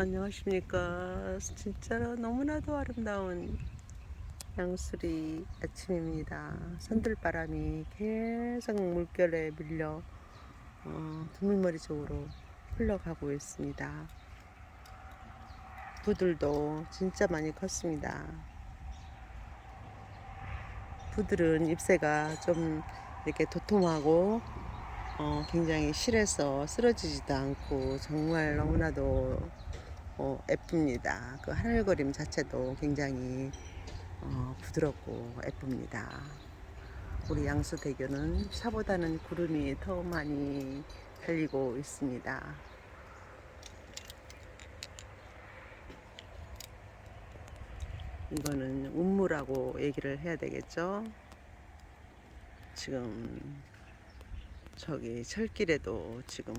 안녕하십니까. 진짜로 너무나도 아름다운 양수리 아침입니다. 산들바람이 계속 물결에 밀려 어, 두물머리 쪽으로 흘러가고 있습니다. 부들도 진짜 많이 컸습니다. 부들은 잎새가 좀 이렇게 도톰하고 어, 굉장히 실해서 쓰러지지도 않고 정말 너무나도 어, 예쁩니다. 그 하늘거림 자체도 굉장히 어, 부드럽고 예쁩니다. 우리 양수대교는 차보다는 구름이 더 많이 달리고 있습니다. 이거는 운무라고 얘기를 해야 되겠죠. 지금 저기 철길에도 지금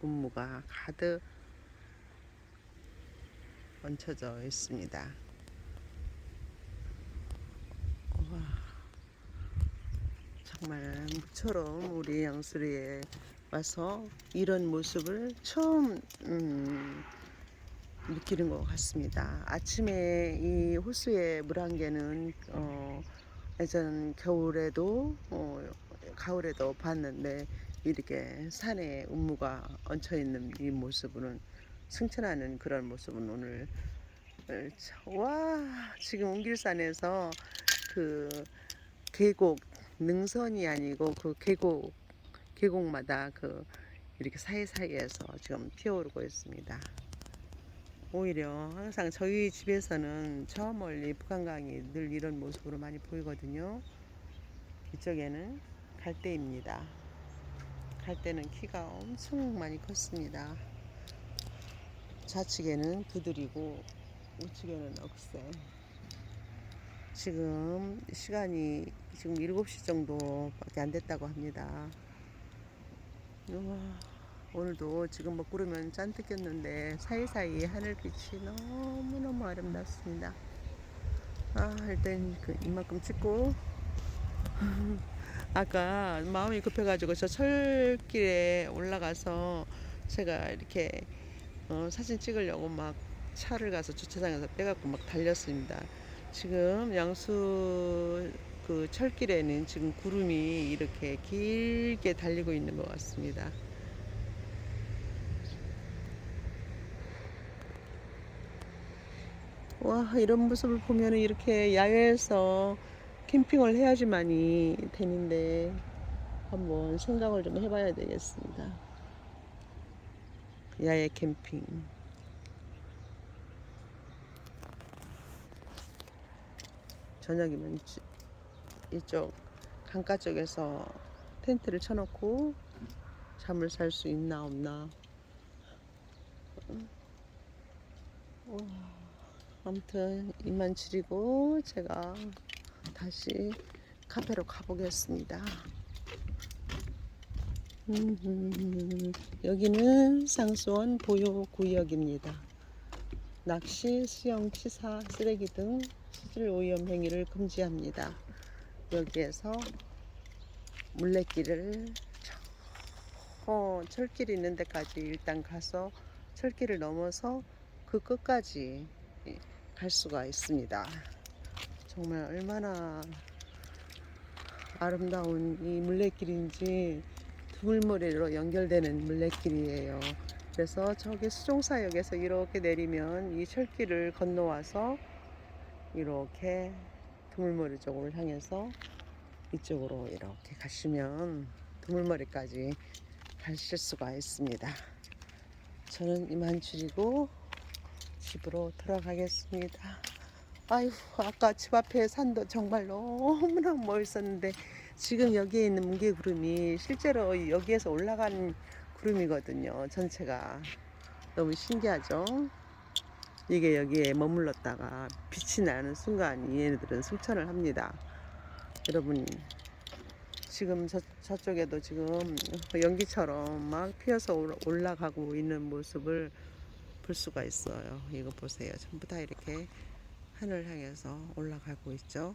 운무가 가득 얹혀져 있습니다. 와, 정말 무처럼 우리 양수리에 와서 이런 모습을 처음 음, 느끼는 것 같습니다. 아침에 이 호수의 물안개는 어, 예전 겨울에도 어, 가을에도 봤는데 이렇게 산에 운무가 얹혀 있는 이 모습은 승천하는 그런 모습은 오늘 와 지금 웅길산에서 그 계곡 능선이 아니고 그 계곡 계곡마다 그 이렇게 사이사이에서 지금 피어오르고 있습니다. 오히려 항상 저희 집에서는 저 멀리 북한강이 늘 이런 모습으로 많이 보이거든요. 이쪽에는 갈대입니다. 갈대는 키가 엄청 많이 컸습니다. 좌측에는 부들이고 우측에는 억새. 지금 시간이 지금 7시 정도밖에 안 됐다고 합니다. 우와, 오늘도 지금 먹구름은 잔뜩 꼈는데 사이사이 하늘빛이 너무너무 아름답습니다. 아, 일단 그 이만큼 찍고 아까 마음이 급해가지고 저 철길에 올라가서 제가 이렇게 어, 사진 찍으려고 막 차를 가서 주차장에서 빼갖고 막 달렸습니다. 지금 양수 그 철길에는 지금 구름이 이렇게 길게 달리고 있는 것 같습니다. 와 이런 모습을 보면 이렇게 야외에서 캠핑을 해야지만이 되는데 한번 생각을 좀 해봐야 되겠습니다. 야외 캠핑. 저녁이면 지- 이쪽 강가 쪽에서 텐트를 쳐놓고 잠을 잘 수 있나 없나. 어, 아무튼 이만 지리고 제가 다시 카페로 가보겠습니다. 음, 여기는 상수원 보호구역입니다. 낚시, 수영, 치사, 쓰레기 등 수질 오염 행위를 금지합니다. 여기에서 물레길을 저 철길이 있는 데까지 일단 가서 철길을 넘어서 그 끝까지 갈 수가 있습니다. 정말 얼마나 아름다운 이 물레길인지 두 물머리로 연결되는 물레길이에요. 그래서 저기 수종사역에서 이렇게 내리면 이 철길을 건너와서 이렇게 두물머리 쪽으로 향해서 이쪽으로 이렇게 가시면 두물머리까지 가실 수가 있습니다. 저는 이만 줄이고 집으로 돌아가겠습니다. 아유, 아까 집 앞에 산도 정말 너무나 멋있었는데 지금 여기에 있는 뭉게구름이 실제로 여기에서 올라간 구름이거든요. 전체가 너무 신기하죠. 이게 여기에 머물렀다가 빛이 나는 순간 얘네들은 승천을 합니다. 여러분 지금 저, 저쪽에도 지금 연기처럼 막 피어서 올- 올라가고 있는 모습을 볼 수가 있어요. 이거 보세요. 전부 다 이렇게 하늘 향해서 올라가고 있죠.